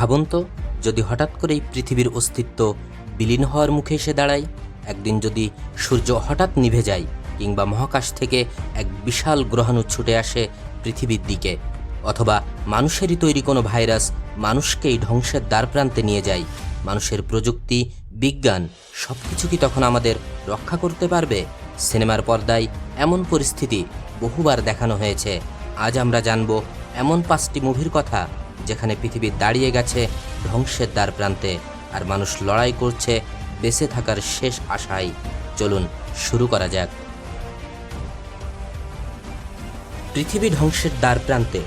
ভাবুন তো যদি হঠাৎ করেই পৃথিবীর অস্তিত্ব বিলীন হওয়ার মুখে এসে দাঁড়ায়, একদিন যদি সূর্য হঠাৎ নিভে যায় কিংবা মহাকাশ থেকে এক বিশাল গ্রহাণু ছুটে আসে পৃথিবীর দিকে, অথবা মানুষেরই তৈরি কোনো ভাইরাস মানুষকেই ধ্বংসের দ্বারপ্রান্তে নিয়ে যায়, মানুষের প্রযুক্তি, বিজ্ঞান সব কিছু কি তখন আমাদের রক্ষা করতে পারবে? সিনেমার পর্দায় এমন পরিস্থিতি বহুবার দেখানো হয়েছে। আজ আমরা জানব এমন পাঁচটি মুভির কথা যেখানে পৃথিবী দাঁড়িয়ে গেছে ধ্বংসের দ্বার প্রান্তে, আর মানুষ লড়াই করছে বেঁচে থাকার শেষ আশায়। চলুন শুরু করা যাক। পৃথিবী ধ্বংসের দ্বার প্রান্তে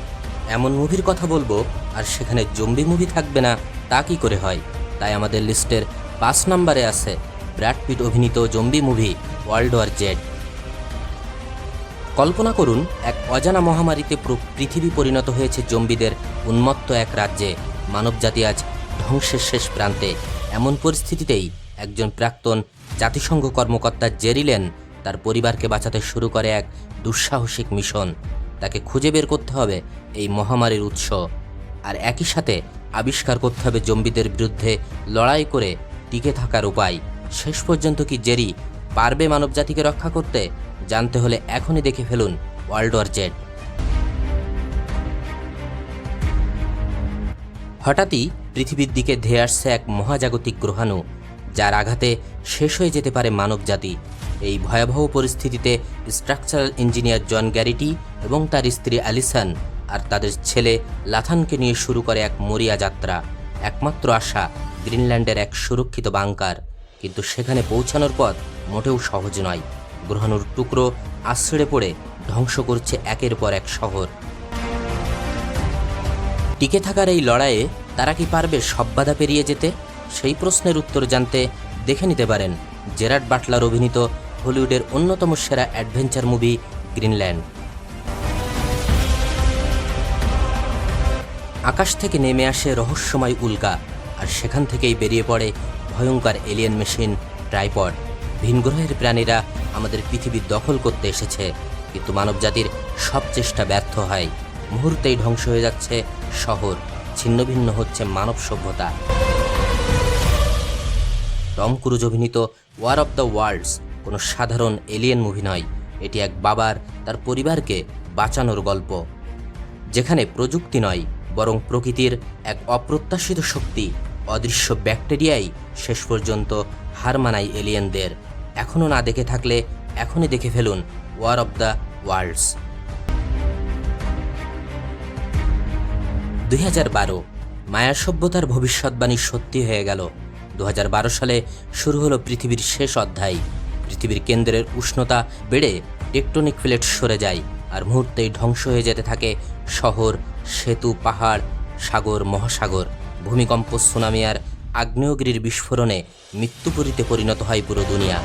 এমন মুভির কথা বলব, আর সেখানে জম্বি মুভি থাকবে না, তা কি করে হয়? তাই আমাদের লিস্টের পাঁচ নম্বরে আছে ব্র্যাড পিট অভিনীত zombie movie World War Z. কল্পনা করুন, এক অজানা মহামারীতে পৃথিবী পরিণত হয়েছে জম্বিদের উন্মত্ত এক রাজ্যে। মানবজাতি আজ ধ্বংসের শেষ প্রান্তে। এমন পরিস্থিতিতেই একজন প্রাক্তন জাতিসংঘ কর্মকর্তা জেরিলেন তার পরিবারকে বাঁচাতে শুরু করে এক দুঃসাহসিক মিশন। তাকে খুঁজে বের করতে হবে এই মহামারীর উৎস। আর একই সাথে আবিষ্কার করতে হবে জম্বিদের বিরুদ্ধে লড়াই করে টিকে থাকার উপায়। শেষ পর্যন্ত কি জেরি পারবে মানবজাতিকে রক্ষা করতে? জানতে হলে এখনই দেখে ফেলুন ওয়ার্ল্ড ওয়ার জেড। হঠাৎই পৃথিবীর দিকে ধেয়ে আসছে এক মহাজাগতিক গ্রহাণু, যার আঘাতে শেষ হয়ে যেতে পারে মানবজাতি। এই ভয়াবহ পরিস্থিতিতে স্ট্রাকচারাল ইঞ্জিনিয়ার জন গ্যারিটি এবং তার স্ত্রী অ্যালিসন আর তাদের ছেলে লাথানকে নিয়ে শুরু করে এক মরিয়া যাত্রা, একমাত্র আশা, গ্রিনল্যান্ডের এক সুরক্ষিত বাংকার। কিন্তু সেখানে পৌঁছানোর পথ মোটেও সহজ নয়। গ্রহাণুর টুকরো আশ্রয়ে পড়ে ধ্বংস করছে একের পর এক শহর। টিকে থাকার এই লড়াইয়ে তারা কি পারবে সব বাধা পেরিয়ে যেতে? সেই প্রশ্নের উত্তর জানতে দেখে নিতে পারেন জেরার্ড বাটলার অভিনীত হলিউডের অন্যতম সেরা অ্যাডভেঞ্চার মুভি গ্রিনল্যান্ড। আকাশ থেকে নেমে আসে রহস্যময় উল্কা আর সেখান থেকেই বেরিয়ে পড়ে ভয়ঙ্কর এলিয়েন মেশিন, ট্রাইপড। ভিনগ্রহের প্রাণীরা আমাদের পৃথিবীর দখল করতে এসেছে। কিন্তু মানবজাতির সব চেষ্টা ব্যর্থ হয়। মুহূর্তেই ধ্বংস হয়ে যাচ্ছে শহর। ছিন্নভিন্ন হচ্ছে মানব সভ্যতা। টম ক্রুজ অভিনীত ওয়ার অফ দ্য ওয়ার্ল্ডস কোনো সাধারণ এলিয়েন মুভি নয়। এটি এক বাবার, তার পরিবারকে বাঁচানোর গল্প। যেখানে প্রযুক্তি নয়, বরং প্রকৃতির এক অপ্রত্যাশিত শক্তি। অদৃশ্য ব্যাকটেরিয়াই শেষ পর্যন্ত হার মানায় এলিয়েনদের। এখনও না দেখে থাকলে এখনই দেখে ফেলুন ওয়ার অফ দ্য ওয়ার্ল্ডস দুই হাজার বারো মায়া সভ্যতার ভবিষ্যৎবাণী সত্যি হয়ে গেল। দু হাজার বারো সালে শুরু হলো পৃথিবীর শেষ অধ্যায়। পৃথিবীর কেন্দ্রের উষ্ণতা বেড়ে টেকটনিক প্লেট সরে যায় আর মুহূর্তেই ধ্বংস হয়ে যেতে থাকে শহর, সেতু, পাহাড়, সাগর, মহাসাগর। ভূমিকম্প, সুনামি আর আগ্নেয়গিরির বিস্ফোরণে মৃত্যুপুরীতে পরিণত হয় পুরো দুনিয়া।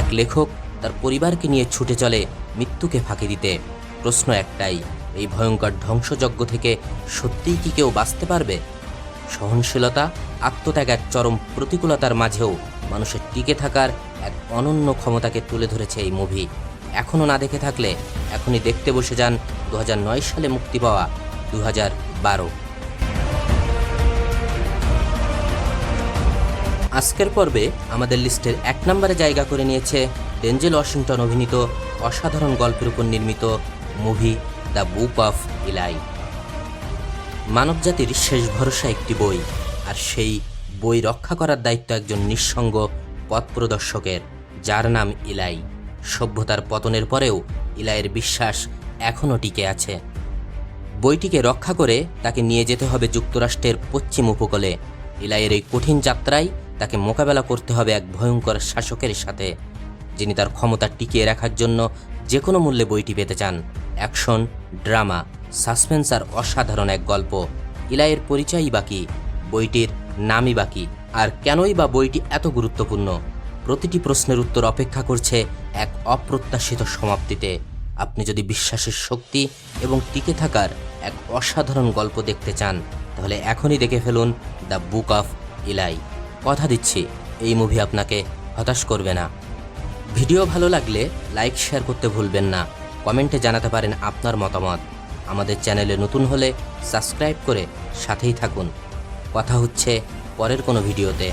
এক লেখক তার পরিবারকে নিয়ে ছুটে চলে মৃত্যুকে ফাঁকি দিতে। প্রশ্ন একটাই, এই ভয়ঙ্কর ধ্বংসযজ্ঞ থেকে সত্যিই কি কেউ বাঁচতে পারবে? সহনশীলতা আত্মত্যাগের চরম প্রতিকূলতার মাঝেও মানুষের টিকে থাকার এক অনন্য ক্ষমতাকে তুলে ধরেছে এই মুভি এখনও না দেখে থাকলে এখনই দেখতে বসে যান দু হাজার নয় সালে মুক্তি পাওয়া দু হাজার বারো। আজকের পর্বে আমাদের লিস্টের এক নম্বরে জায়গা করে নিয়েছে ডেঞ্জেল ওয়াশিংটন অভিনীত অসাধারণ গল্পের উপর নির্মিত মুভি দ্য বুক অফ ইলাই। মানবজাতির শেষ ভরসা একটি বই, আর সেই বই রক্ষা করার দায়িত্ব একজন নিঃসঙ্গ পথ প্রদর্শকের যার নাম ইলাই। সভ্যতার পতনের পরেও ইলাইয়ের বিশ্বাস এখনও টিকে আছে। বইটিকে রক্ষা করে তাকে নিয়ে যেতে হবে যুক্তরাষ্ট্রের পশ্চিম উপকূলে। ইলাইয়ের এই কঠিন যাত্রায় তাকে মোকাবেলা করতে হবে এক ভয়ঙ্কর শাসকের সাথে, যিনি তার ক্ষমতা টিকিয়ে রাখার জন্য যে কোনো মূল্যে বইটি পেতে চান। অ্যাকশন, ড্রামা, সাসপেন্স আর অসাধারণ এক গল্প। ইলাইয়ের পরিচয়ই বাকি, বইটির নামই বাকি, আর কেনই বা বইটি এত গুরুত্বপূর্ণ? প্রতিটি প্রশ্নের উত্তর অপেক্ষা করছে এক অপ্রত্যাশিত সমাপ্তিতে। আপনি যদি বিশ্বাসের শক্তি এবং টিকে থাকার এক অসাধারণ গল্প দেখতে চান, তাহলে এখনই দেখে ফেলুন দ্য বুক অফ ইলাই। কথা দিচ্ছি। এই মুভি আপনাকে হতাশ করবে না। ভিডিও ভালো লাগলে লাইক শেয়ার করতে ভুলবেন না। কমেন্টে জানাতে পারেন আপনার মতামত। আমাদের চ্যানেলে নতুন হলে সাবস্ক্রাইব করে সাথেই থাকুন। কথা হচ্ছে পরের কোনো ভিডিওতে